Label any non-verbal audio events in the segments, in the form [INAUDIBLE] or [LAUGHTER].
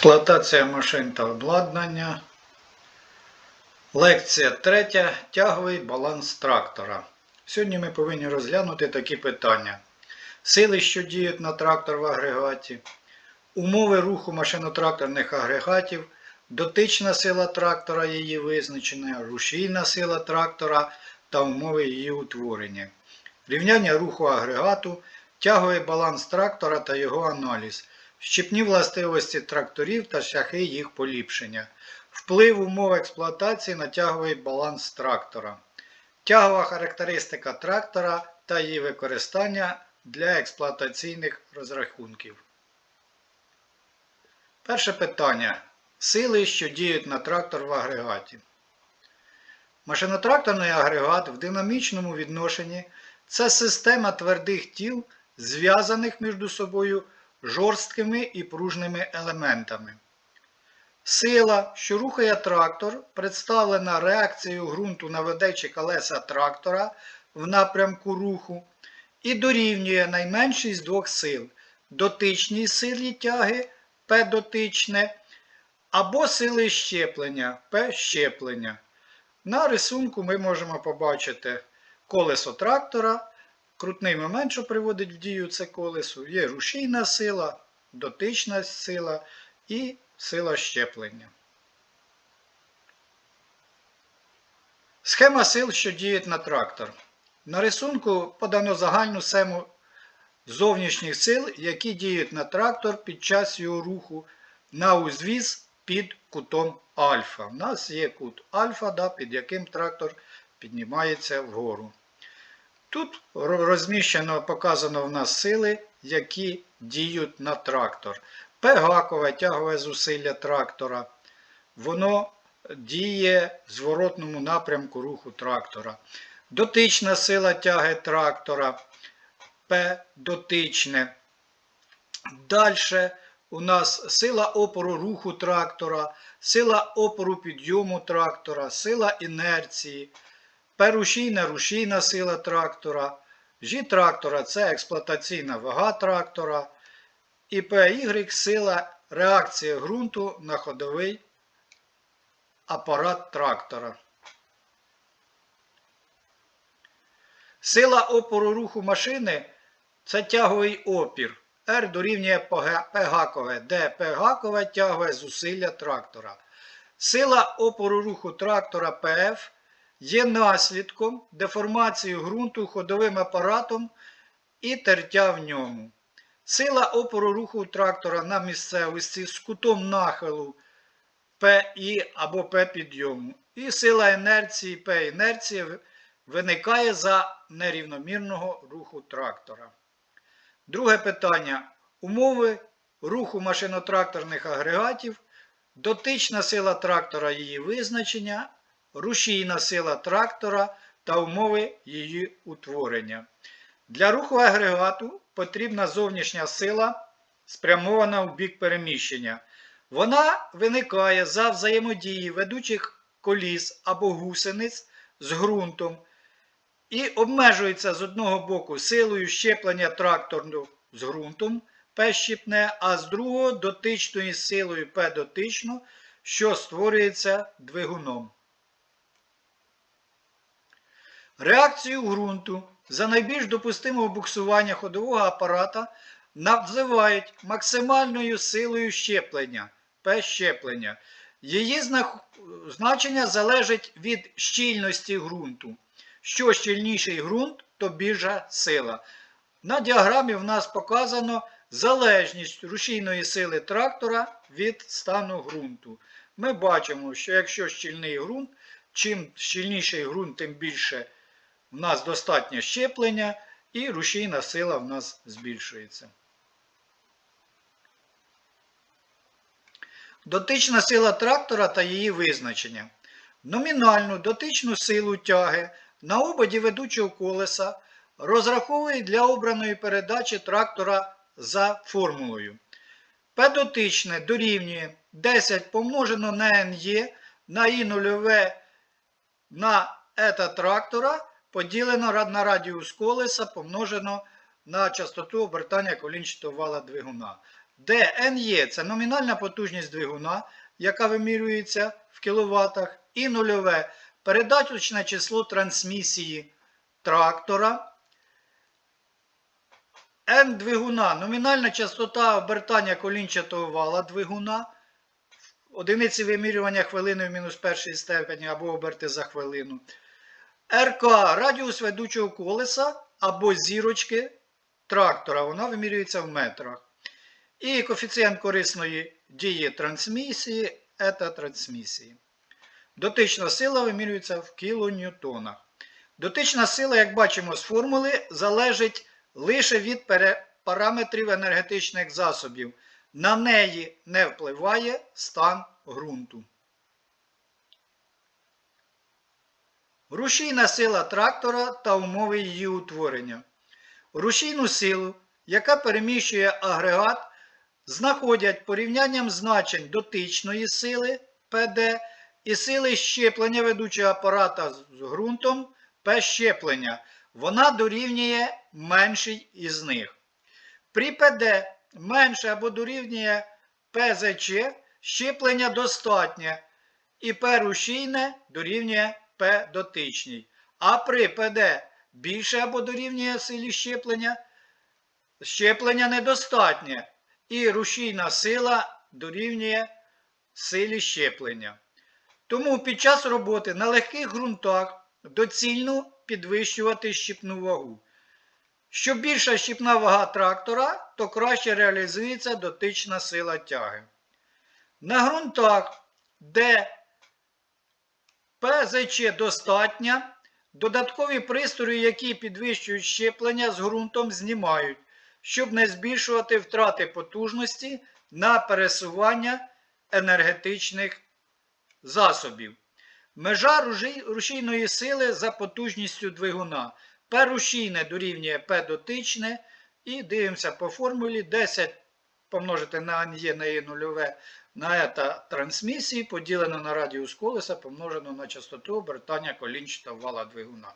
Експлуатація машин та обладнання. Лекція 3. Тяговий баланс трактора. Сьогодні ми повинні розглянути такі питання. Сили, що діють на трактор в агрегаті, умови руху машинотракторних агрегатів, дотична сила трактора, її визначення, рушійна сила трактора та умови її утворення, рівняння руху агрегату, тяговий баланс трактора та його аналіз, щепні властивості тракторів та шляхи їх поліпшення, вплив умов експлуатації на тяговий баланс трактора, тягова характеристика трактора та її використання для експлуатаційних розрахунків. Перше питання. Сили, що діють на трактор в агрегаті. Машинотракторний агрегат в динамічному відношенні це система твердих тіл, зв'язаних між собою жорсткими і пружними елементами. Сила, що рухає трактор, представлена реакцією ґрунту на ведечі колеса трактора в напрямку руху і дорівнює найменшій з двох сил дотичній силі тяги П дотичне або сили щеплення П щеплення. На рисунку ми можемо побачити колесо трактора, крутний момент, що приводить в дію це колесо, є рушійна сила, дотична сила і сила щеплення. Схема сил, що діють на трактор. На рисунку подано загальну схему зовнішніх сил, які діють на трактор під час його руху на узвіз під кутом альфа. У нас є кут альфа, да, під яким трактор піднімається вгору. Тут розміщено, показано в нас сили, які діють на трактор. П-гакове тягове зусилля трактора. Воно діє в зворотному напрямку руху трактора. Дотична сила тяги трактора. П дотичне. Далі у нас сила опору руху трактора, сила опору підйому трактора, сила інерції, перушійна рушійна сила трактора, Ж трактора це експлуатаційна вага трактора. І PY сила реакції ґрунту на ходовий апарат трактора. Сила опору руху машини це тяговий опір. R дорівнює П-гакове, де П-гакове тягове зусилля трактора. Сила опору руху трактора ПФ є наслідком деформації ґрунту ходовим апаратом і тертя в ньому. Сила опору руху трактора на місцевості з кутом нахилу ПІ або П підйому. І сила інерції П інерції виникає за нерівномірного руху трактора. Друге питання. Умови руху машинотракторних агрегатів, дотична сила трактора її визначення, рушійна сила трактора та умови її утворення. Для руху агрегату потрібна зовнішня сила, спрямована в бік переміщення. Вона виникає за взаємодії ведучих коліс або гусениць з ґрунтом і обмежується з одного боку силою щеплення трактору з ґрунтом П щіпне, а з другого дотичною силою П дотично, що створюється двигуном. Реакцію ґрунту за найбільш допустимого буксування ходового апарата називають максимальною силою щеплення щеплення. Її значення залежить від щільності ґрунту. Що щільніший ґрунт, то більша сила. На діаграмі в нас показано залежність рушійної сили трактора від стану ґрунту. Ми бачимо, що якщо щільний ґрунт, чим щільніший ґрунт, тим більше в нас достатньо щеплення і рушійна сила в нас збільшується. Дотична сила трактора та її визначення. Номінальну дотичну силу тяги на ободі ведучого колеса розраховують для обраної передачі трактора за формулою. П дотичне дорівнює 10 помножено на НЄ на І нульове на ета трактора поділено на радіус колеса помножено на частоту обертання колінчатого вала двигуна. де це номінальна потужність двигуна, яка вимірюється в кіловатах, і нульове передаточне число трансмісії трактора. N двигуна номінальна частота обертання колінчатого вала двигуна. Одиниці вимірювання хвилиною в мінус першій степені або оберти за хвилину. РК радіус ведучого колеса або зірочки трактора. Вона вимірюється в метрах. І коефіцієнт корисної дії трансмісії ета трансмісії. Дотична сила вимірюється в кілоньютонах. Дотична сила, як бачимо з формули, залежить лише від параметрів енергетичних засобів. На неї не впливає стан ґрунту. Рушійна сила трактора та умови її утворення. Рушійну силу, яка переміщує агрегат, знаходять порівнянням значень дотичної сили ПД і сили щеплення ведучого апарата з ґрунтом П щеплення. Вона дорівнює меншій із них. При ПД менше або дорівнює ПЗЧ щеплення достатнє і П рушійне дорівнює П дотичній. А при ПД більше або дорівнює силі щеплення, щеплення недостатнє. І рушійна сила дорівнює силі щеплення. Тому під час роботи на легких ґрунтах доцільно підвищувати щіпну вагу. Що більша щіпна вага трактора, то краще реалізується дотична сила тяги. На ґрунтах, де ПЗЧ достатня, додаткові пристрої, які підвищують щеплення з ґрунтом, знімають, щоб не збільшувати втрати потужності на пересування енергетичних засобів. Межа рушійної сили за потужністю двигуна. П рушійне дорівнює П дотичне. І дивимося по формулі 10 помножити на НЄ на Е нульове на ета трансмісії поділено на радіус колеса помножено на частоту обертання колінчатого вала двигуна.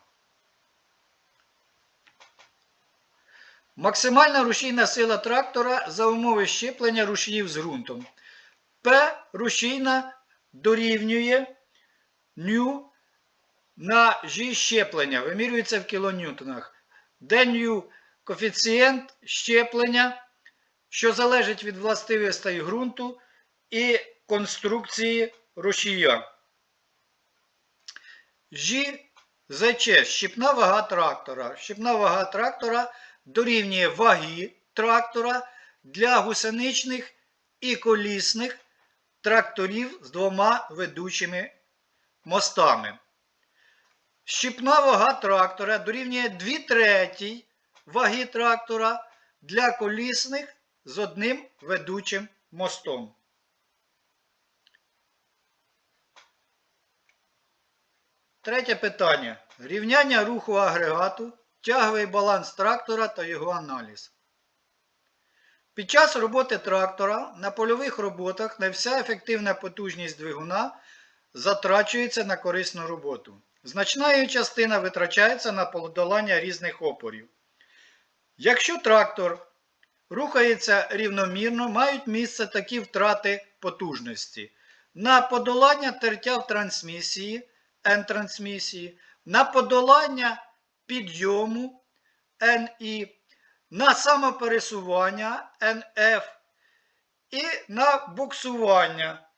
Максимальна рушійна сила трактора за умови щеплення рушіїв з ґрунтом. П рушійна дорівнює ню на G щеплення. Вимірюється в кілоньютонах. Де ню коефіцієнт щеплення, що залежить від властивостей ґрунту і конструкції рушія. G ЗЧ щіпна вага трактора. Щіпна вага трактора дорівнює ваги трактора для гусеничних і колісних тракторів з двома ведучими мостами. Щіпна вага трактора дорівнює 2 треті ваги трактора для колісних з одним ведучим мостом. Третє питання. Рівняння руху агрегату, тяговий баланс трактора та його аналіз. Під час роботи трактора на польових роботах не вся ефективна потужність двигуна затрачується на корисну роботу. Значна її частина витрачається на подолання різних опорів. Якщо трактор рухається рівномірно, мають місце такі втрати потужності. На подолання тертя в трансмісії, N-трансмісії, на подолання підйому NI, на самопересування NF і на буксування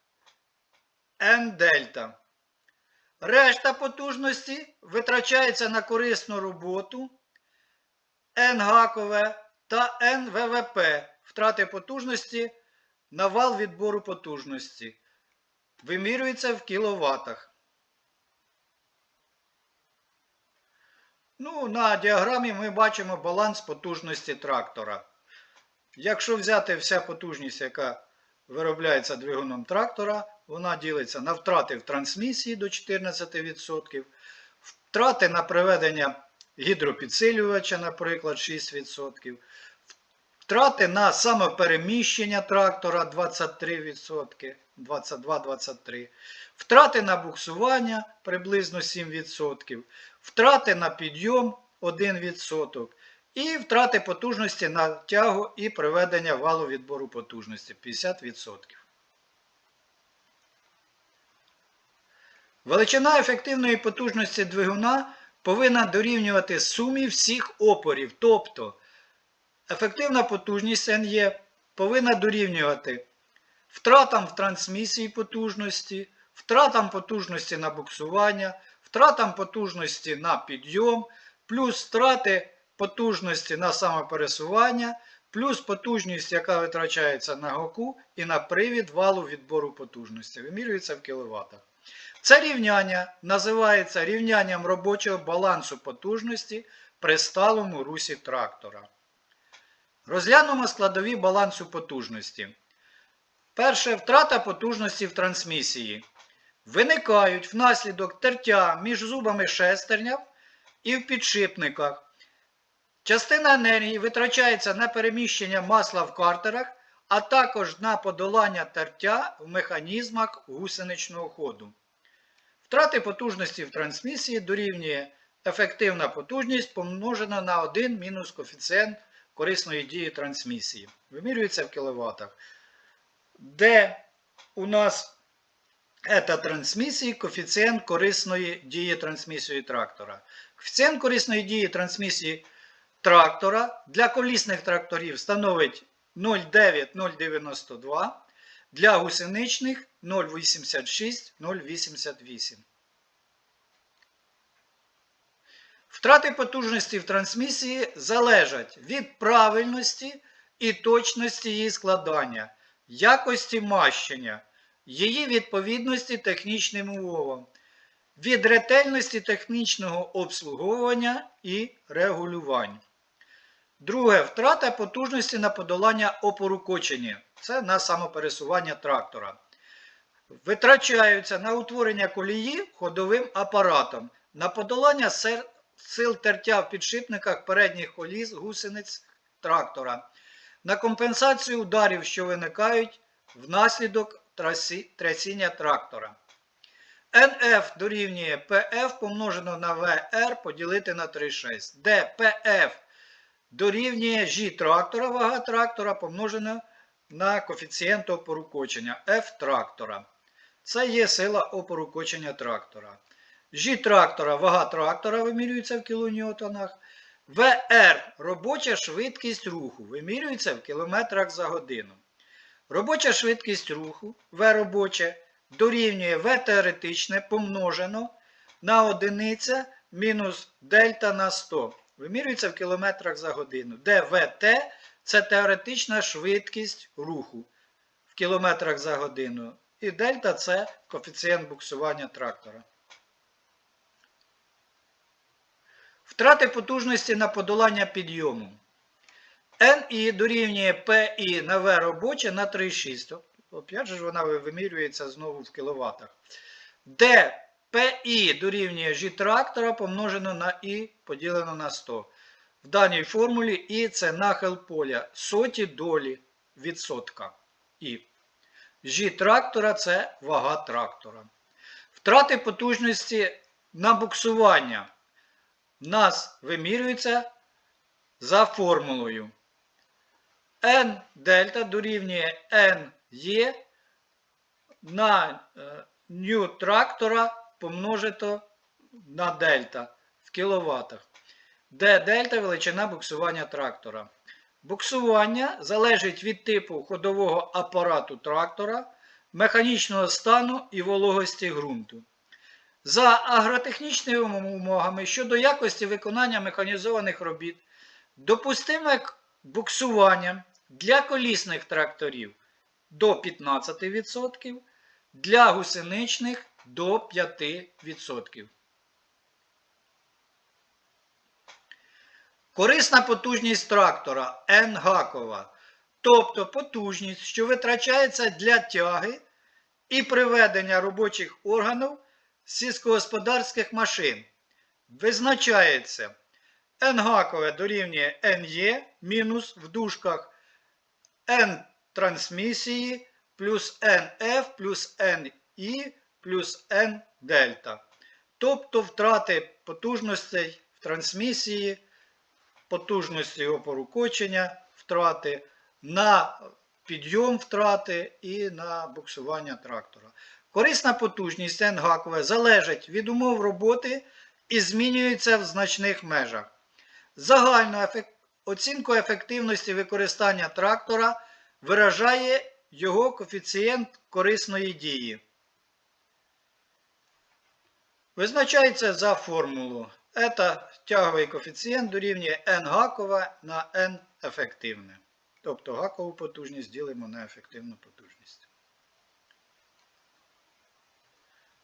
N-дельта. Решта потужності витрачається на корисну роботу N-гакове та НВВП втрати потужності на вал відбору потужності. Вимірюється в кіловатах. Ну, на діаграмі ми бачимо баланс потужності трактора. Якщо взяти вся потужність, яка виробляється двигуном трактора, вона ділиться на втрати в трансмісії до 14%, втрати на приведення гідропідсилювача, наприклад, 6%, втрати на самопереміщення трактора 23%, 22-23%, втрати на буксування приблизно 7%, втрати на підйом 1% І втрати потужності на тягу і приведення валу відбору потужності 50%. Величина ефективної потужності двигуна повинна дорівнювати сумі всіх опорів. Тобто ефективна потужність NE повинна дорівнювати втратам в трансмісії потужності, втратам потужності на буксування, втратам потужності на підйом, плюс втрати потужності на самопересування, плюс потужність, яка витрачається на гоку і на привід валу відбору потужності. Вимірюється в кіловатах. Це рівняння називається рівнянням робочого балансу потужності при сталому русі трактора. Розглянемо складові балансу потужності. Перше втрата потужності в трансмісії. Виникають внаслідок тертя між зубами шестерня і в підшипниках. Частина енергії витрачається на переміщення масла в картерах, а також на подолання тертя в механізмах гусеничного ходу. Втрати потужності в трансмісії дорівнює ефективна потужність помножена на 1 мінус коефіцієнт корисної дії трансмісії. Вимірюється в кіловатах. Де у нас це трансмісії, коефіцієнт корисної дії трансмісії трактора. Коефіцієнт корисної дії трансмісії трактора для колісних тракторів становить 0,9092, для гусеничних 0,86-0,88. Втрати потужності в трансмісії залежать від правильності і точності її складання, якості мащення, її відповідності технічним умовам, від ретельності технічного обслуговування і регулювання. Друге, втрата потужності на подолання опору кочення. Це на самопересування трактора. Витрачаються на утворення колії ходовим апаратом, на подолання сил тертя в підшипниках передніх коліс гусениць трактора, на компенсацію ударів, що виникають внаслідок трясіння трактора. НФ дорівнює ПФ помножено на ВР поділити на 3,6, де ПФ дорівнює G трактора, вага трактора помножена на коефіцієнт опору кочення F трактора. Це є сила опору кочення трактора. G трактора, вага трактора вимірюється в кілоньютонах. VR робоча швидкість руху вимірюється в кілометрах за годину. Робоча швидкість руху В робоче дорівнює В теоретичне помножено на одиниця мінус дельта на 100. Вимірюється в кілометрах за годину. Де ВТ це теоретична швидкість руху в кілометрах за годину. І дельта це коефіцієнт буксування трактора. Втрати потужності на подолання підйому. NI дорівнює PI на V робоче на 3,6. Опять же вона вимірюється знову в кіловатах. Де PI дорівнює G трактора помножено на I поділено на 100. В даній формулі І це нахил поля соті долі відсотка. І G трактора це вага трактора. Втрати потужності на буксування в нас вимірюється за формулою. N дельта дорівнює NE на ню трактора помножито на дельта в кіловатах, де дельта величина буксування трактора. Буксування залежить від типу ходового апарату трактора, механічного стану і вологості ґрунту. За агротехнічними умовами щодо якості виконання механізованих робіт, допустиме буксування для колісних тракторів до 15%, для гусеничних до 5%. Корисна потужність трактора N-гакова, тобто потужність, що витрачається для тяги і приведення робочих органів сільськогосподарських машин, визначається N-гакове дорівнює NE мінус в дужках N трансмісії плюс NF плюс NI плюс N дельта. Тобто втрати потужностей в трансмісії потужності опору кочення втрати, на підйом втрати і на буксування трактора. Корисна потужність Н-гакове залежить від умов роботи і змінюється в значних межах. Загальну ефек- оцінку ефективності використання трактора виражає його коефіцієнт корисної дії. Визначається за формулу. Це тяговий коефіцієнт дорівнює N гакова на N ефективне. Тобто гакову потужність ділимо на ефективну потужність.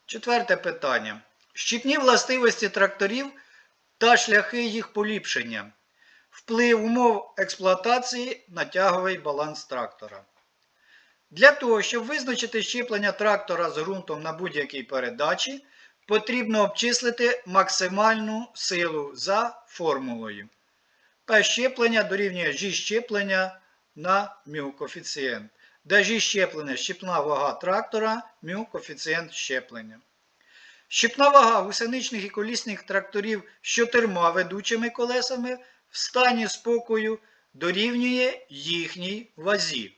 Четверте питання. Щіпні властивості тракторів та шляхи їх поліпшення. Вплив умов експлуатації на тяговий баланс трактора. Для того, щоб визначити щеплення трактора з ґрунтом на будь-якій передачі, потрібно обчислити максимальну силу за формулою. P щеплення дорівнює G щеплення на μ G щеплення щепна вага трактора, μ коефіцієнт щеплення. Щепна вага гусеничних і колісних тракторів з чотирма ведучими колесами в стані спокою дорівнює їхній вазі.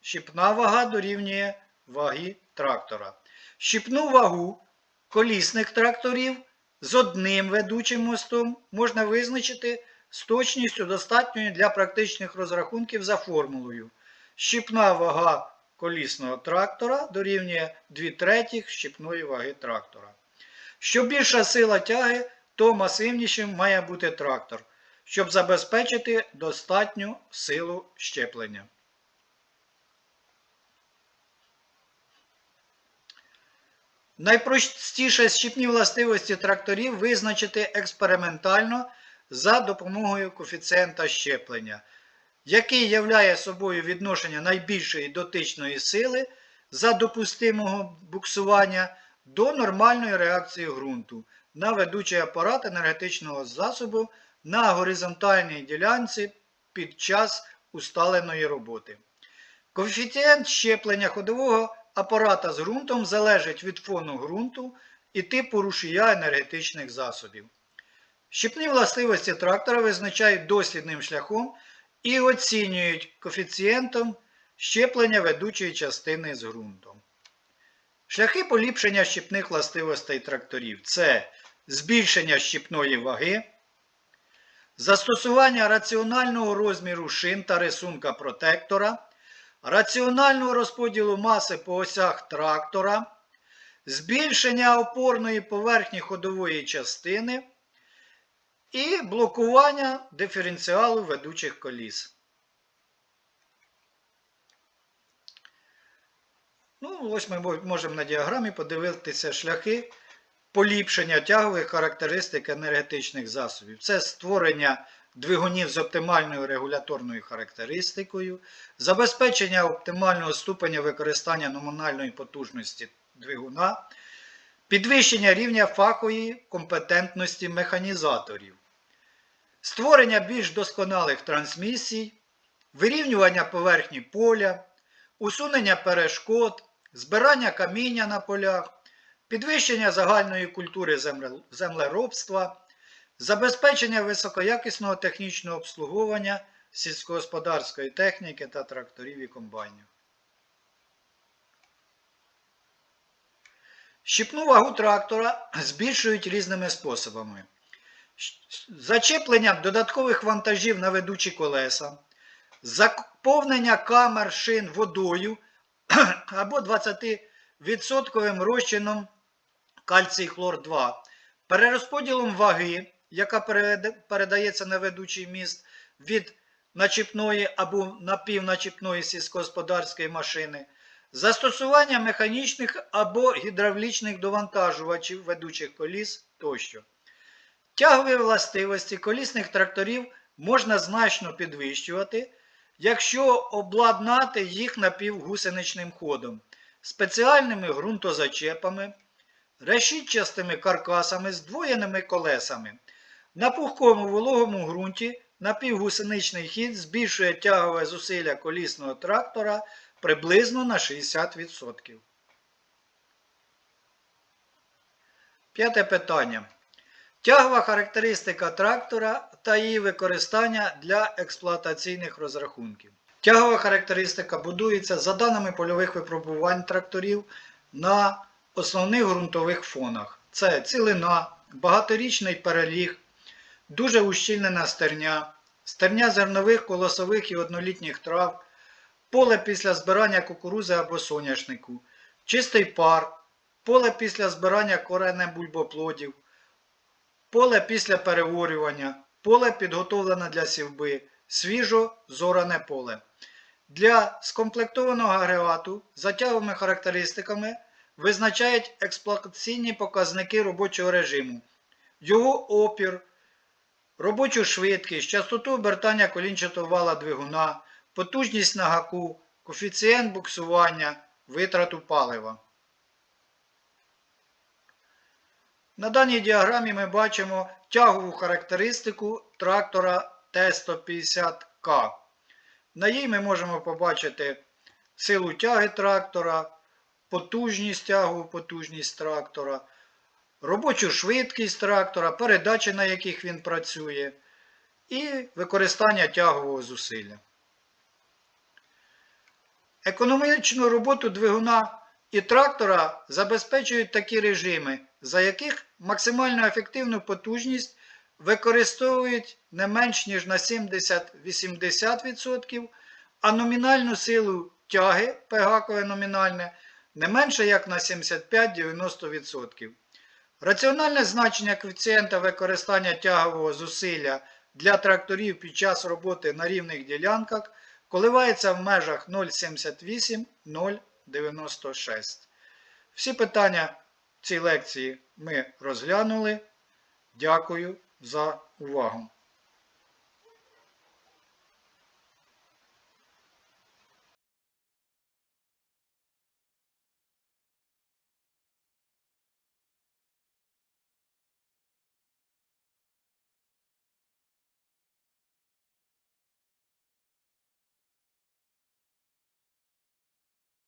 Щепна вага дорівнює ваги трактора. Щепну вагу колісних тракторів з одним ведучим мостом можна визначити з точністю достатньою для практичних розрахунків за формулою. Щепна вага колісного трактора дорівнює 2 третіх щепної ваги трактора. Що більша сила тяги, то масивнішим має бути трактор, щоб забезпечити достатню силу щеплення. Найпростіше щіпні властивості тракторів визначити експериментально за допомогою коефіцієнта щеплення, який являє собою відношення найбільшої дотичної сили за допустимого буксування до нормальної реакції ґрунту на ведучий апарат енергетичного засобу на горизонтальній ділянці під час усталеної роботи. Коефіцієнт щеплення ходового апарата з ґрунтом залежить від фону ґрунту і типу рушія енергетичних засобів. Щепні властивості трактора визначають дослідним шляхом і оцінюють коефіцієнтом щеплення ведучої частини з ґрунтом. Шляхи поліпшення щепних властивостей тракторів це збільшення щепної ваги, застосування раціонального розміру шин та рисунка протектора, раціонального розподілу маси по осях трактора, збільшення опорної поверхні ходової частини і блокування диференціалу ведучих коліс. Ну, ось ми можемо на діаграмі подивитися шляхи поліпшення тягових характеристик енергетичних засобів. Це створення двигунів з оптимальною регуляторною характеристикою, забезпечення оптимального ступеня використання номінальної потужності двигуна, підвищення рівня фахової компетентності механізаторів, створення більш досконалих трансмісій, вирівнювання поверхні поля, усунення перешкод, збирання каміння на полях, підвищення загальної культури землеробства, забезпечення високоякісного технічного обслуговування сільськогосподарської техніки та тракторів і комбайнів. Щіпну вагу трактора збільшують різними способами. Зачеплення додаткових вантажів на ведучі колеса, заповнення камер шин водою [CLEARS THROAT] або 20% розчином кальцій хлор 2, перерозподілом ваги, яка передається на ведучий міст від начіпної або напівначіпної сільськогосподарської машини, застосування механічних або гідравлічних довантажувачів ведучих коліс тощо. Тягові властивості колісних тракторів можна значно підвищувати, якщо обладнати їх напівгусеничним ходом, спеціальними ґрунтозачепами, решітчастими каркасами з двоєними колесами. На пухкому вологому ґрунті напівгусеничний хід збільшує тягове зусилля колісного трактора приблизно на 60%. П'яте питання. Тягова характеристика трактора та її використання для експлуатаційних розрахунків. Тягова характеристика будується за даними польових випробувань тракторів на основних ґрунтових фонах. Це цілина, багаторічний переліг, дуже ущільнена стерня, стерня зернових, колосових і однолітніх трав, поле після збирання кукурузи або соняшнику, чистий пар, поле після збирання коренем бульбоплодів, поле після переворювання, поле підготовлене для сівби, свіжо зоране поле. Для скомплектованого агрегату за характеристиками визначають експлуатаційні показники робочого режиму, його опір, робочу швидкість, частоту обертання колінчатого вала двигуна, потужність на гаку, коефіцієнт буксування, витрату палива. На даній діаграмі ми бачимо тягову характеристику трактора Т-150К. На їй ми можемо побачити силу тяги трактора, потужність тягу, потужність трактора, робочу швидкість трактора, передачі, на яких він працює, і використання тягового зусилля. Економічну роботу двигуна і трактора забезпечують такі режими, за яких максимально ефективну потужність використовують не менш ніж на 70-80%, а номінальну силу тяги пегакове номінальне не менше як на 75-90%. Раціональне значення коефіцієнта використання тягового зусилля для тракторів під час роботи на рівних ділянках коливається в межах 0,78-0,96. Всі питання в цій лекції ми розглянули. Дякую за увагу.